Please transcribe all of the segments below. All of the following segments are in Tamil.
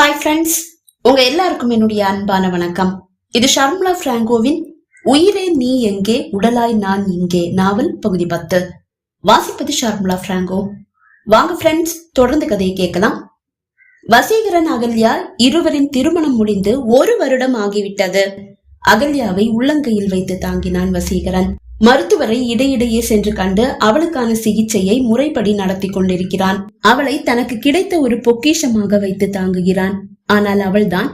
ஹாய் ஃப்ரெண்ட்ஸ் உங்க எல்லாருக்கும் என்னுடைய அன்பான வணக்கம். இது ஷர்மிளா பிராங்கோவின் உயிரே நீ எங்கே உடலாய் நான் இங்கே நாவல் பகுதி பத்து. வாசிப்பது ஷர்மிளா பிராங்கோ. வாங்க ஃப்ரெண்ட்ஸ் தொடர்ந்து கதையை கேட்கலாம். வசீகரன் அகல்யா இருவரின் திருமணம் முடிந்து ஒரு வருடம் ஆகிவிட்டது. அகல்யாவை உள்ளங்கையில் வைத்து தாங்கினான் வசீகரன். மருத்துவரை இடையிடையே சென்று கண்டு அவளுக்கான சிகிச்சையை முறைப்படி நடத்தி கொண்டிருக்கிறான். அவளை தனக்கு கிடைத்த ஒரு பொக்கிஷமாக வைத்து தாங்குகிறான். ஆனால் அவள்தான்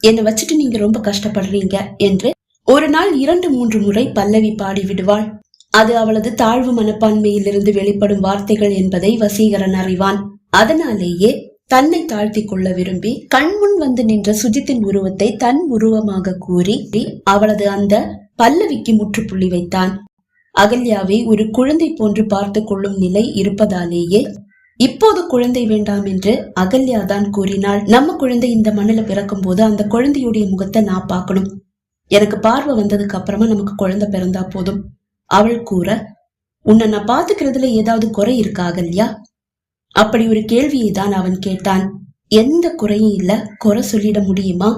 என்னை வச்சுட்டு நீங்க ரொம்ப கஷ்டப்படுறீங்க என்று ஒரு நாள் இரண்டு மூன்று முறை பல்லவி பாடி விடுவாள் அது அவளது தாழ்வு மனப்பான்மையிலிருந்து வெளிப்படும் வார்த்தைகள் என்பதை வசீகரன் அறிவான். அதனாலேயே தன்னை தாழ்த்தி கொள்ள விரும்பி கண்முன் வந்து நின்ற சுஜித்தின் உருவத்தை தன் உருவமாக கூறி அவளது அந்த பல்லவிக்கு முற்றுப்புள்ளி வைத்தான். அகல்யாவை ஒரு குழந்தை போன்று பார்த்து கொள்ளும் நிலை இருப்பதாலேயே இப்போது குழந்தை வேண்டாம் என்று அகல்யா தான் கூறினாள். நம்ம குழந்தை இந்த மண்ணில பிறக்கும் போது அந்த குழந்தையுடைய முகத்தை நான் பார்க்கணும். எனக்கு பார்வை வந்ததுக்கு அப்புறமா நமக்கு குழந்தை பிறந்தா போதும். அவள் கூற உன்னை நான் பாத்துக்கிறதுல ஏதாவது குறை இருக்கா அகல்யா? அப்படி ஒரு கேள்வியை தான் அவன் கேட்டான். எந்த குறையும் இல்ல குறை சொல்லிட முடியுமா?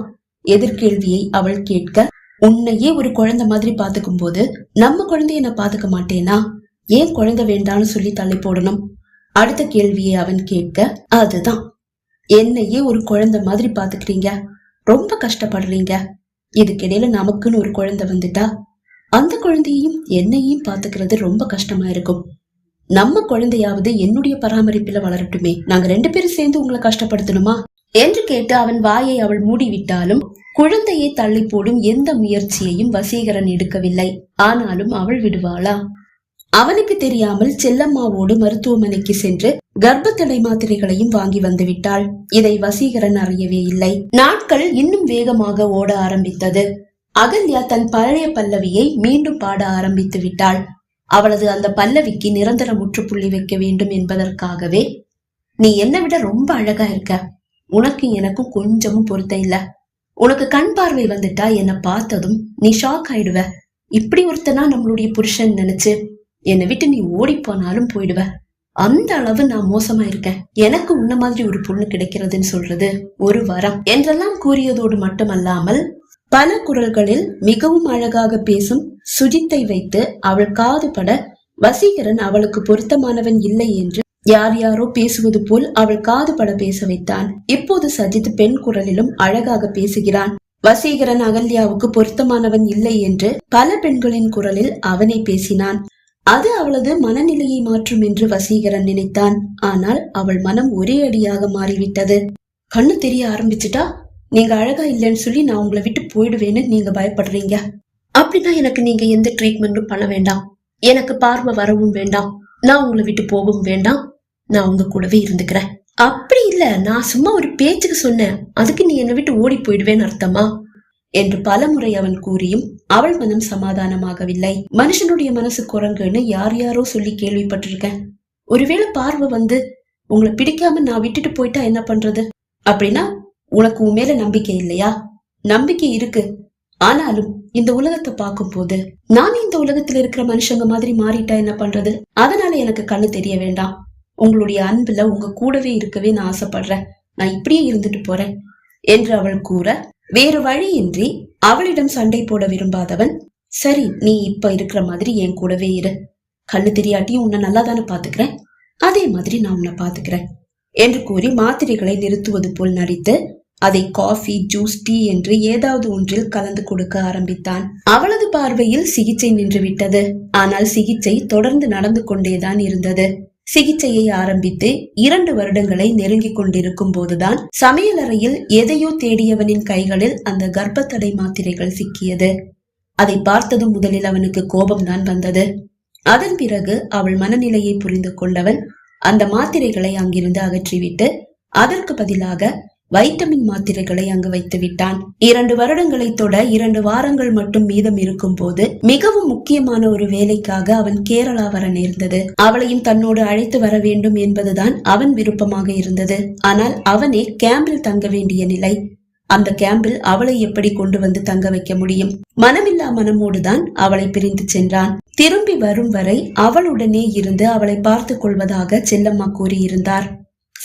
எதிர்கேள்வியை அவள் கேட்க உன்னையே ஒரு குழந்தை மாதிரி பாத்துக்கும் போது நம்ம குழந்தைய நான் பாத்துக்க மாட்டேனா? ஏன் குழந்தை வேண்டாம்னு சொல்லி தள்ளி போடணும்? அடுத்த கேள்வியை அவன் கேட்க அதுதான். என்னையே ஒரு குழந்தை மாதிரி பாத்துக்கிறீங்க ரொம்ப கஷ்டப்படுறீங்க. இதுக்கிடையில நமக்குன்னு ஒரு குழந்தை வந்துட்டா? அந்த குழந்தையையும் என்னையும் பாத்துக்கிறது ரொம்ப கஷ்டமா இருக்கும். நம்ம குழந்தையாவது என்னுடைய பராமரிப்புல வளரட்டுமே. நாங்க ரெண்டு பேரும் சேர்ந்து உங்களை கஷ்டப்படுத்தணுமா? என்று கேட்டு அவன் வாயை அவள் மூடிவிட்டாலும் குழந்தையை தள்ளி போடும் எந்த முயற்சியையும் வசீகரன் எடுக்கவில்லை. ஆனாலும் அவள் விடுவாளா? அவனுக்கு தெரியாமல் செல்லம்மாவோடு மருத்துவமனைக்கு சென்று கர்ப்பத்தடை மாத்திரைகளையும் வாங்கி வந்து விட்டாள் இதை வசீகரன் அறியவே இல்லை. நாட்கள் இன்னும் வேகமாக ஓட ஆரம்பித்தது. அகல்யா தன் பழைய பல்லவியை மீண்டும் பாட ஆரம்பித்து விட்டாள். அவளது அந்த பல்லவிக்கு நிரந்தர முற்றுப்புள்ளி வைக்க வேண்டும் என்பதற்காகவே நீ என்னை விட ரொம்ப அழகா இருக்க. உனக்கு எனக்கும் கொஞ்சமும் பொருத்தம் இல்ல. உனக்கு கண் பார்வை வந்துட்டா என்னை பார்த்ததும் நீ ஷாக் ஆயிடுவ. இப்படி ஒருத்தனா நம்மளுடைய புருஷன் நினைச்சு என்னை விட்டு நீ ஓடி போனாலும் போயிடுவ. அந்த அளவு நான் மோசமா இருக்கேன். எனக்கு உன்ன மாதிரி ஒரு பொண்ணு கிடைக்கிறதுன்னு சொல்றது ஒரு வரம். என்றெல்லாம் கூறியதோடு மட்டுமல்லாமல் பல குரல்களில் மிகவும் அழகாக பேசும் சுஜித்தை வைத்து அவள் காதுபட வசீகரன் அவளுக்கு பொருத்தமானவன் இல்லை என்று யார் யாரோ பேசுவது போல் அவள் காது பட பேச வைத்தான் இப்போது சஜித் பெண் குரலிலும் அழகாக பேசுகிறான். வசீகரன் அகல்யாவுக்கு பொருத்தமானவன் இல்லை என்று பல பெண்களின் குரலில் அவனை பேசினான். அது அவளது மனநிலையை மாற்றும் என்று வசீகரன் நினைத்தான். ஆனால் அவள் மனம் ஒரே அடியாக மாறிவிட்டது. கண்ணு தெரிய ஆரம்பிச்சுட்டா? நீங்க அழகா இல்லைன்னு சொல்லி நான் உங்களை விட்டு போயிடுவேன்னு நீங்க பயப்படுறீங்க. அப்படின்னா எனக்கு நீங்க எந்த ட்ரீட்மெண்ட்டும் பண்ண வேண்டாம். எனக்கு பார்வை வரவும் வேண்டாம். நான் உங்களை விட்டு போகவும் வேண்டாம். நான் உங்க கூடவே இருந்துக்கிறேன். அப்படி இல்ல நான் சும்மா ஒரு பேச்சுக்கு சொன்னேன். அதுக்கு நீ என்னை விட்டு ஓடி போயிடுவேன்னு அர்த்தமா? என்று பலமுறை அவன் கூறியும் அவள் மனம் சமாதானமாகவில்லை. மனுஷனுடைய மனசு குரங்குன்னு யார் யாரோ சொல்லி கேள்விப்பட்டிருக்கேன். ஒருவேளை பார்வை வந்து உங்களை பிடிக்காம நான் விட்டுட்டு போயிட்டா என்ன பண்றது? அப்படின்னா உனக்கு உன் மேல நம்பிக்கை இல்லையா? நம்பிக்கை இருக்கு. ஆனாலும் இந்த உலகத்தை பார்க்கும் போது நான் இந்த உலகத்துல இருக்கிற மனுஷங்க மாதிரி மாறிட்டா என்ன பண்றது? அதனால எனக்கு கண்ணு தெரிய வேண்டாம். உங்களுடைய அன்புல உங்க கூடவே இருக்கவே நான் ஆசைப்படுறேன். நான் இப்படியே இருந்துட்டு போறேன் என்று அவள் கூற வேறு வழியின்றி அவளிடம் சண்டை போட விரும்பாதவன் சரி நீ இப்ப இருக்கிற மாதிரி என் கூடவே இரு. கண்ணு தெரியாட்டியும் உன்னை நல்லா தானே பாத்துக்கிறேன். அதே மாதிரி நான் உன்னை பாத்துக்கிறேன் என்று கூறி மாத்திரைகளை நிறுத்துவது போல் நடித்து அதை காஃபி ஜூஸ் டீ என்று ஏதாவது ஒன்றில் கலந்து கொடுக்க ஆரம்பித்தான். அவளது பார்வையில் சிகிச்சை நின்றுவிட்டது. ஆனால் சிகிச்சை தொடர்ந்து நடந்து கொண்டேதான் இருந்தது. சிகிச்சையை ஆரம்பித்து இரண்டு வருடங்களை நெருங்கிக் கொண்டிருக்கும் போதுதான் சமையலறையில் எதையோ தேடியவனின் கைகளில் அந்த கர்ப்பத்தடை மாத்திரைகள் சிக்கியது. அதை பார்த்ததும் முதலில் அவனுக்கு கோபம்தான் வந்தது. அதன் பிறகு அவள் மனநிலையை புரிந்து கொண்டவன் அந்த மாத்திரைகளை அங்கிருந்து அகற்றிவிட்டு அதற்கு பதிலாக வைட்டமின் மாத்திரைகளை அங்கு வைத்து விட்டான் இரண்டு வருடங்களை தொட இரண்டு வாரங்கள் மட்டும் மீதம் இருக்கும் போது மிகவும் முக்கியமான ஒரு வேலைக்காக அவன் கேரளா வர நேர்ந்தது. அவளையும் தன்னோடு அழைத்து வர வேண்டும் என்பதுதான் அவன் விருப்பமாக இருந்தது. ஆனால் அவனே கேம்பில் தங்க வேண்டிய நிலை. அந்த கேம்பில் அவளை எப்படி கொண்டு வந்து தங்க வைக்க முடியும்? மனமில்லா மனமோடுதான் அவளை பிரிந்து சென்றான். திரும்பி வரும் வரை அவளுடனே இருந்து அவளை பார்த்து கொள்வதாக செல்லம்மா கூறியிருந்தார்.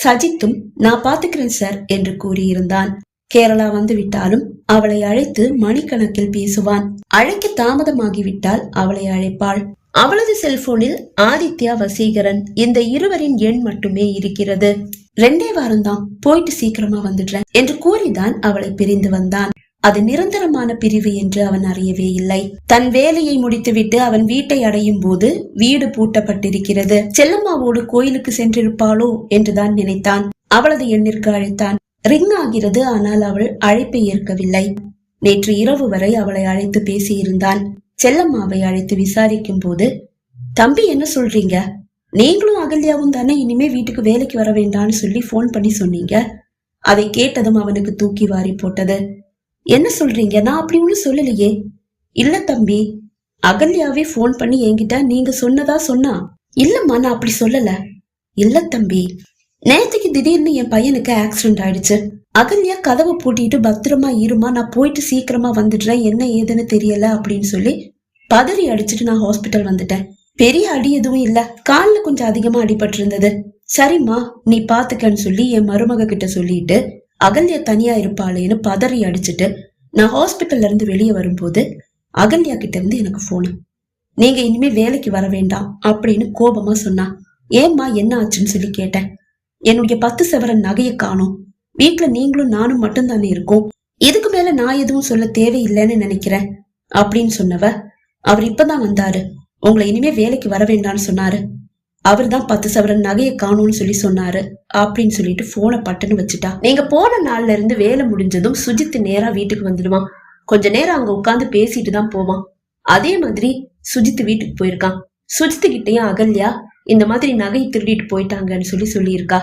சஜித்தும் நான் பாத்துக்கிறேன் சார் என்று கூறியிருந்தான். கேரளா வந்து விட்டாலும் அவளை அழைத்து மணிக்கணக்கில் பேசுவான். அழைக்க தாமதமாகிவிட்டால் அவளை அழைப்பாள். அவளது செல்போனில் ஆதித்யா வசீகரன் இந்த இருவரின் எண் மட்டுமே இருக்கிறது. ரெண்டே வாரம்தான் போயிட்டு சீக்கிரமா வந்துடுறேன் என்று கூறிதான் அவளை பிரிந்து வந்தான். அது நிரந்தரமான பிரிவு என்று அவன் அறியவே இல்லை. தன் வேலையை முடித்துவிட்டு அவன் வீட்டை அடையும் போது வீடு பூட்டப்பட்டிருக்கிறது. செல்லம்மாவோடு கோயிலுக்கு சென்றிருப்பாளோ என்றுதான் நினைத்தான். அவளது எண்ணிற்கு அழைத்தான். ரிங் ஆகிறது ஆனால் அவள் அழைப்பை ஏற்கவில்லை. நேற்று இரவு வரை அவளை அழைத்து பேசியிருந்தான். செல்லம்மாவை அழைத்து விசாரிக்கும் போது தம்பி என்ன சொல்றீங்க? நீங்களும் அகல்யாவும் தானே இனிமே வீட்டுக்கு வேலைக்கு வர வேண்டாம்னு சொல்லி போன் பண்ணி சொன்னீங்க? அதை கேட்டதும் அவனுக்கு தூக்கி வாரி போட்டது. என்ன சொல்றீங்க? நான் அப்படி ஒன்றும் சொல்லலையே. இல்ல தம்பி அகல்யாவே ஃபோன் பண்ணி என்கிட்ட நீங்க சொன்னதா சொன்னா? இல்லம்மா நான் அப்படி சொல்லல. இல்ல தம்பி நேத்துக்கு திடீர்னு என் பையனுக்கு ஆக்சிடென்ட் ஆயிடுச்சு. அகல்யா கதவை பூட்டிட்டு பத்திரமா இருமா நான் போயிட்டு சீக்கிரமா வந்துடுறேன் என்ன ஏதுன்னு தெரியல அப்படின்னு சொல்லி பதறி அடிச்சுட்டு நான் ஹாஸ்பிட்டல் வந்துட்டேன். பெரிய அடி எதுவும் இல்ல. காலில் கொஞ்சம் அதிகமா அடிபட்டு இருந்தது சரிம்மா நீ பாத்துக்கன்னு சொல்லி என் மருமக கிட்ட சொல்லிட்டு அகல்யா தனியா இருப்பாளேன்னு பதறி அடிச்சுட்டு நான் ஹாஸ்பிட்டல்ல இருந்து வெளியே வரும்போது அகல்யா கிட்ட இருந்து எனக்கு போனு நீங்க இனிமே வேலைக்கு வர வேண்டாம் அப்படின்னு கோபமா சொன்னா. ஏம்மா என்ன ஆச்சுன்னு சொல்லி கேட்டேன். என்னுடைய பத்து செவரன் நகையை காணோம். வீட்டுல நீங்களும் நானும் மட்டும்தானே இருக்கோம். இதுக்கு மேல நான் எதுவும் சொல்ல தேவையில்லைன்னு நினைக்கிறேன் அப்படின்னு சொன்னவ அவர் இப்பதான் வந்தாரு. உங்களை இனிமே வேலைக்கு வர வேண்டாம்னு சொன்னாரு. அவர் தான் பத்து சவரன் நகையை காணும்னு சொல்லி சொன்னாரு. அப்படின்னு சொல்லிட்டு போனை பட்டுன்னு வச்சுட்டா. நீங்க போன நாள்ல இருந்து வேலை முடிஞ்சதும் சுஜித் நேரா வீட்டுக்கு வந்துடுவான். கொஞ்ச நேரம் அங்க உட்காந்து பேசிட்டு தான் போவான். அதே மாதிரி சுஜித் வீட்டுக்கு போயிருக்கான். சுஜித் கிட்டயும் அகல்யா இந்த மாதிரி நகையை திருடிட்டு போயிட்டாங்கன்னு சொல்லி சொல்லியிருக்கா.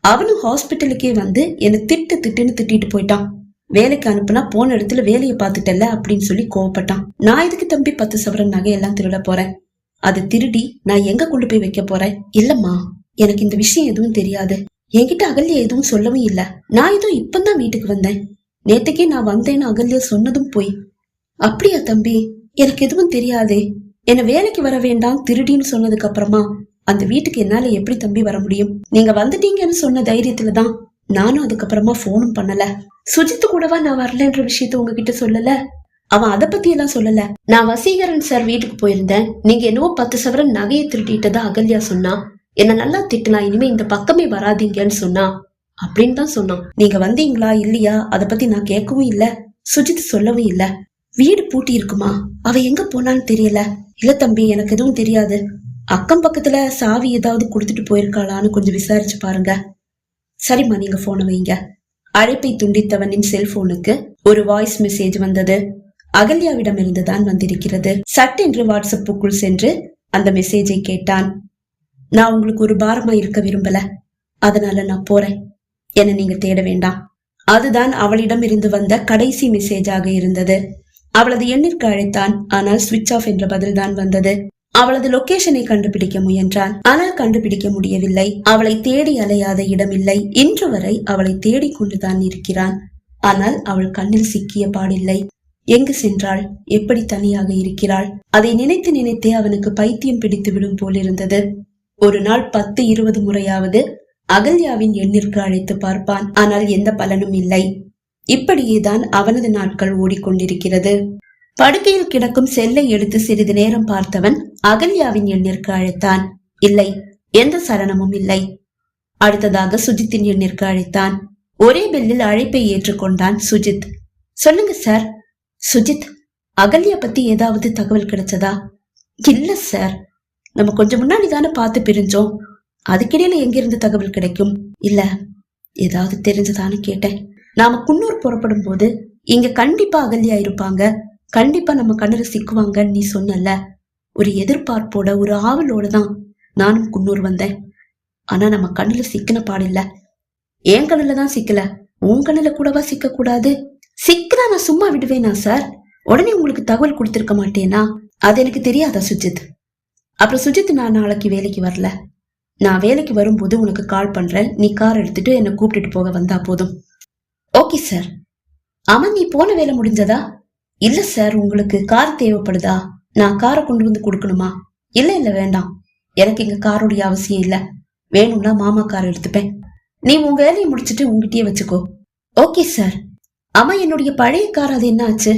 அவனும் ஹாஸ்பிட்டலுக்கே வந்து என்னை திட்டு திட்டுன்னு திட்டிட்டு போயிட்டான். வேலைக்கு அனுப்புனா போன இடத்துல வேலையை பார்த்துட்டல அப்படின்னு சொல்லி கோவப்பட்டான். நான் எதுக்கு தம்பி பத்து சவரன் நகையெல்லாம் திருட போறேன்? அதை திருடி நான் எங்க கொண்டு போய் வைக்க போறேன்? இல்லம்மா எனக்கு இந்த விஷயம் எதுவும் தெரியாது. என்கிட்ட அகல்யா எதுவும் சொல்லவும் இல்ல. நான் ஏதோ இப்பந்தான் வீட்டுக்கு வந்தேன். நேத்துக்கே நான் வந்தேன்னு அகல்யா சொன்னதும் போய் அப்படியா தம்பி எனக்கு எதுவும் தெரியாதே. என்ன வேலைக்கு வர வேண்டாம் திருடின்னு சொன்னதுக்கு அப்புறமா அந்த வீட்டுக்கு என்னால எப்படி தம்பி வர முடியும்? நீங்க வந்துட்டீங்கன்னு சொன்ன தைரியத்துல தான் நானும் அதுக்கப்புறமா போனும் பண்ணல. சுஜித் கூடவா நான் வரலன்ற விஷயத்த உங்ககிட்ட சொல்லல? அவன் அதை பத்தி எல்லாம் சொல்லல. நான் வசீகரன் சார் வீட்டுக்கு போயிருந்தேன். நீங்க என்னவோ பத்து சவரன் நகையை திருட்டிட்டதா அகல்யா சொன்னா என்ன நல்லா திட்டுனா இனிமே இந்த பக்கமே வராதீங்கன்னு சொன்னா அப்படின்னு தான் சொன்னான். நீங்க வந்தீங்களா இல்லையா? அத பத்தி நான் கேட்கவும் இல்ல சுஜித் சொல்லவும் இல்ல. வீடு பூட்டி இருக்குமா? அவ எங்க போனான்னு தெரியல. இல்ல தம்பி எனக்கு எதுவும் தெரியாது. அக்கம் பக்கத்துல சாவி ஏதாவது கொடுத்துட்டு போயிருக்காளான்னு கொஞ்சம் விசாரிச்சு பாருங்க. சரிம்மா நீங்க போன வைங்க. அழைப்பை துண்டித்தவனின் செல்போனுக்கு ஒரு வாய்ஸ் மெசேஜ் வந்தது. அகல்யாவிடமிருந்து தான் வந்திருக்கிறது சட்டென்று வாட்ஸ்அப்புக்குள் சென்று அந்த மெசேஜை கேட்டான். நான் உங்களுக்கு ஒரு பாரமா இருக்க விரும்பல. அதனால நான் போறேன். என நீங்க தேட வேண்டாம். அதுதான் அவளிடம் இருந்து வந்த கடைசி மெசேஜாக இருந்தது. அவளது எண்ணிற்கு அழைத்தான். ஆனால் சுவிட்ச் ஆஃப் என்ற பதில் தான் வந்தது. அவளது லொகேஷனை கண்டுபிடிக்க முயன்றான். ஆனால் கண்டுபிடிக்க முடியவில்லை. அவளை தேடி அலையாத இடமில்லை. இன்று வரை அவளை தேடிக் கொண்டுதான் இருக்கிறான். ஆனால் அவள் கண்ணில் சிக்கிய பாடில்லை. எங்கு சென்றாள் எப்படி தனியாக இருக்கிறாள்? அதை நினைத்து நினைத்தே அவனுக்கு பைத்தியம் பிடித்து விடும் போலிருந்தது. ஒரு நாள் பத்து இருபது முறையாவது அகல்யாவின் எண்ணிற்கு அழைத்து பார்ப்பான். ஆனால் எந்த பலனும் இல்லை. இப்படியேதான் அவனது நாட்கள் ஓடிக்கொண்டிருக்கிறது. படுக்கையில் கிடக்கும் செல்லை எடுத்து சிறிது நேரம் பார்த்தவன் அகல்யாவின் எண்ணிற்கு அழைத்தான். இல்லை எந்த சலனமும் இல்லை. அடுத்ததாக சுஜித்தின் எண்ணிற்கு அழைத்தான். ஒரே பெல்லில் அழைப்பை ஏற்றுக்கொண்டான் சுஜித். சொல்லுங்க சார் சுஜித் அகல்யா பத்தி ஏதாவது தகவல் கிடைச்சதா? இல்ல சார் நம்ம கொஞ்சம் முன்னாடி தானே பார்த்து பிரிஞ்சோம். அதுக்கிடையில எங்கிருந்து தகவல் கிடைக்கும்? இல்ல ஏதாவது தெரிஞ்சதான்னு கேட்டேன். நாம குன்னூர் புறப்படும் போது இங்க கண்டிப்பா அகல்யா இருப்பாங்க. கண்டிப்பா நம்ம கண்ணுல சிக்குவாங்கன்னு நீ சொன்னல ஒரு எதிர்பார்ப்போட ஒரு ஆவலோட தான் நானும் குன்னூர் வந்தேன். ஆனா நம்ம கண்ணுல சிக்கின பாடில்ல என் கண்ணுல தான் சிக்கல. உன் கண்ணுல கூடவா சிக்க கூடாது சிக்கினா நான் சும்மா விடுவேனா சார் உடனே உங்களுக்கு தகவல் கொடுத்திருக்க மாட்டேனா? அது எனக்கு தெரியாதா சுஜித்? அப்புறம் சுஜித் நான் நாளைக்கு வேலைக்கு வரல. நான் வேலைக்கு வரும்போது உனக்கு கால் பண்றேன். நீ கார் எடுத்துட்டு என்னை கூப்பிட்டுட்டு போக வந்தா போதும். ஓகே சார் ஆமா நீ போன வேலை முடிஞ்சதா? இல்ல சார் உங்களுக்கு கார் தேவைப்படுதா? நான் காரை கொண்டு வந்து கொடுக்கணுமா? இல்ல இல்ல வேண்டாம். எனக்கு இங்க காரோடைய அவசியம் இல்ல. வேணும்னா மாமா கார் எடுத்துப்பேன். நீ உன் வேலையை முடிச்சிட்டு உங்ககிட்டயே வச்சுக்கோ. ஓகே சார் ஆமா என்னுடைய பழைய கார் அது என்ன ஆச்சு?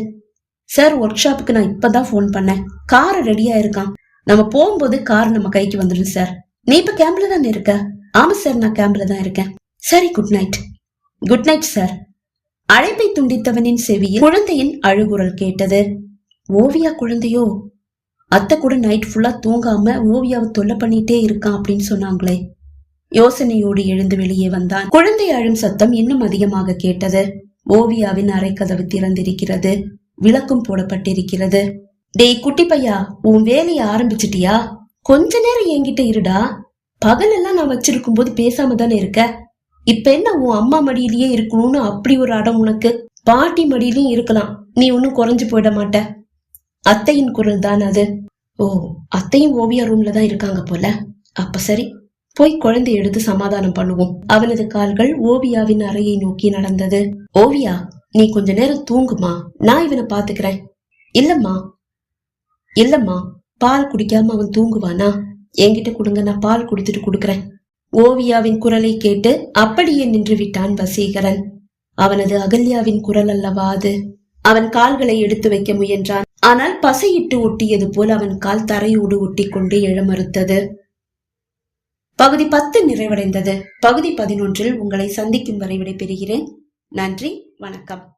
சார் ஒர்க் ஷாப்புக்கு நான் இப்பதான் ஃபோன் பண்ணேன். கார் ரெடியா இருக்கான் நம்ம போகும்போது கார் நம்ம கைக்கு வந்துடும் சார் நீ இப்ப கேம்ப்ல தானே இருக்க? ஆமா சார் நான் கேம்ப்ல தான் இருக்கேன். சரி good night good night sir அழைப்பை துண்டித்தவனின் செவியில் குழந்தையின் அழுகுரல் கேட்டது. ஓவியா குழந்தையோ? அத்தை கூட நைட் ஃபுல்லா தூங்காம ஓவியாவை தொல்லை பண்ணிட்டே இருக்கான் அப்படின்னு சொன்னாங்களே. யோசனையோடு எழுந்து வெளியே வந்தான். குழந்தை அழும் சத்தம் இன்னும் அதிகமாக கேட்டது. ஓவியாவின் அரைக்கதவு திறந்திருக்கிறது. விளக்கும் போடப்பட்டிருக்கிறது. டேய் குட்டி பையா உன் வேலையை ஆரம்பிச்சிட்டியா? கொஞ்ச நேரம் என்கிட்ட இருடா. பகலெல்லாம் நான் வச்சிருக்கும் போது பேசாம தானே இருக்க? இப்ப என்ன உன் அம்மா மடியிலேயே இருக்கணும்னு அப்படி ஒரு அடம் உனக்கு? பாட்டி மடியிலையும் இருக்கலாம். நீ ஒன்னும் குறைஞ்சு போயிட மாட்ட. அத்தையின் குரல் தான் அது. ஓ அத்தையும் ஓவியா ரூம்ல தான் இருக்காங்க போல. அப்ப சரி போய் குழந்தை எடுத்து சமாதானம் பண்ணுவோம். அவனது கால்கள் ஓவியாவின் அறையை நோக்கி நடந்தது. ஓவியா நீ கொஞ்ச நேரம் தூங்குமா? நான் இவனை பாத்துக்கிறேன் இல்லம்மா. இல்லம்மா பால் குடிக்காம அவன் தூங்குவானா? என்கிட்ட கொடுங்க நான் பால் குடுத்துட்டு கொடுக்கறேன். ஓவியாவின் குரலை கேட்டு அப்படியே நின்று விட்டான் வசீகரன். அவனது அகல்யாவின் குரல் அல்லவா அது? அவன் கால்களை எடுத்து வைக்க முயன்றான். ஆனால் பசையிட்டு ஒட்டியது போல் அவன் கால் தரையோடு ஒட்டிக்கொண்டு எழ மறுத்தது பகுதி பத்து நிறைவடைந்தது. பகுதி பதினொன்றில் உங்களை சந்திக்கும் வரை விடைபெறுகிறேன். நன்றி வணக்கம்.